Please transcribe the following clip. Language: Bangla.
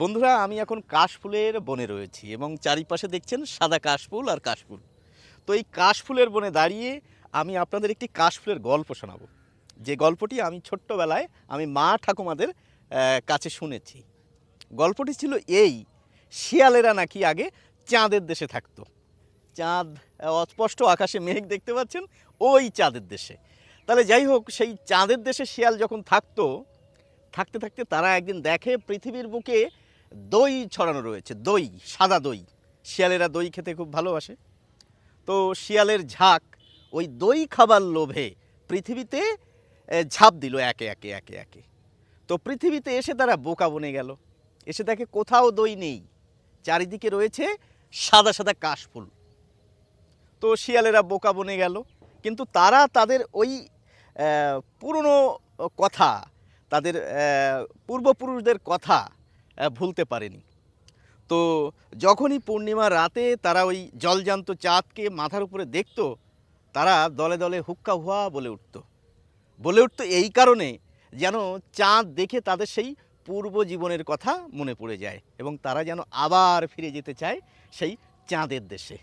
বন্ধুরা, আমি এখন কাশফুলের বনে রয়েছি এবং চারিপাশে দেখছেন সাদা কাশফুল আর কাশফুল। তো এই কাশফুলের বনে দাঁড়িয়ে আমি আপনাদের একটি কাশফুলের গল্প শোনাবো। যে গল্পটি আমি ছোট্টবেলায় আমি মা ঠাকুমাদের কাছে শুনেছি। গল্পটি ছিল এই, শিয়ালেরা নাকি আগে চাঁদের দেশে থাকতো। চাঁদ অস্পষ্ট আকাশে মেঘ দেখতে পাচ্ছেন ওই চাঁদের দেশে। তাহলে যাই হোক, সেই চাঁদের দেশে শিয়াল যখন থাকতো, থাকতে থাকতে তারা একদিন দেখে পৃথিবীর বুকে দই ছড়ানো রয়েছে, দই, সাদা দই। শিয়ালেরা দই খেতে খুব ভালোবাসে। তো শিয়ালের ঝাঁক ওই দই খাবার লোভে পৃথিবীতে ঝাঁপ দিল একে একে একে একে। তো পৃথিবীতে এসে তারা বোকা বনে গেল। এসে দেখে কোথাও দই নেই। চারিদিকে রয়েছে সাদা সাদা কাশফুল তো শিয়ালেরা বোকা বনে গেল। কিন্তু তারা তাদের ওই পুরনো কথা, তাদের পূর্বপুরুষদের কথা ভুলতে পারেনি। তো যখনই পূর্ণিমা রাতে তারা ওই জলজান্ত চাঁদকে মাথার উপরে দেখত, তারা দলে দলে হুক্কা হুয়া বলে উঠত। বলে উঠত এই কারণে যেন চাঁদ দেখে তাদের সেই পূর্ব জীবনের কথা মনে পড়ে যায় এবং তারা যেন আবার ফিরে যেতে চায় সেই চাঁদের দেশে।